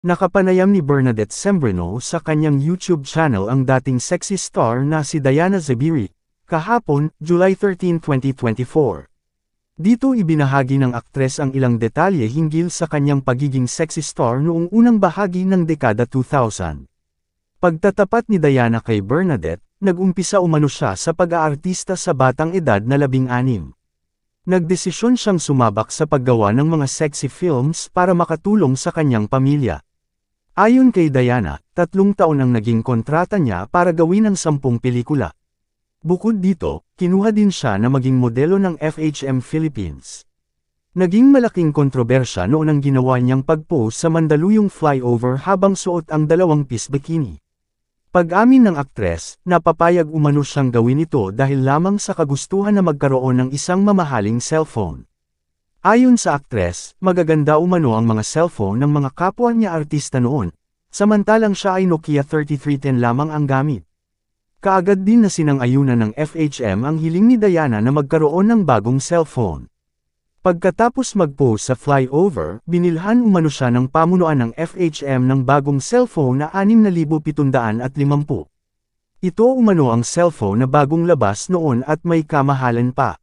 Nakapanayam ni Bernadette Sembrino sa kanyang YouTube channel ang dating sexy star na si Diana Zebiri, kahapon, July 13, 2024. Dito ibinahagi ng aktres ang ilang detalye hinggil sa kanyang pagiging sexy star noong unang bahagi ng dekada 2000. Pagtatapat ni Diana kay Bernadette, nag-umpisa umano siya sa pag-aartista sa batang edad na labing-anim. Nagdesisyon siyang sumabak sa paggawa ng mga sexy films para makatulong sa kanyang pamilya. Ayon kay Diana, tatlong taon ang naging kontrata niya para gawin ang sampung pelikula. Bukod dito, kinuha din siya na maging modelo ng FHM Philippines. Naging malaking kontrobersya noon ang ginawa niyang pag-pose sa Mandaluyong flyover habang suot ang dalawang piece bikini. Pag-amin ng aktres, napapayag umano siyang gawin ito dahil lamang sa kagustuhan na magkaroon ng isang mamahaling cellphone. Ayon sa aktres, magaganda umano ang mga cellphone ng mga kapwa niya artista noon, samantalang siya ay Nokia 3310 lamang ang gamit. Kaagad din na sinang-ayunan ng FHM ang hiling ni Diana na magkaroon ng bagong cellphone. Pagkatapos mag-post sa flyover, binilhan umano siya ng pamunuan ng FHM ng bagong cellphone na 6,750. Ito umano ang cellphone na bagong labas noon at may kamahalan pa.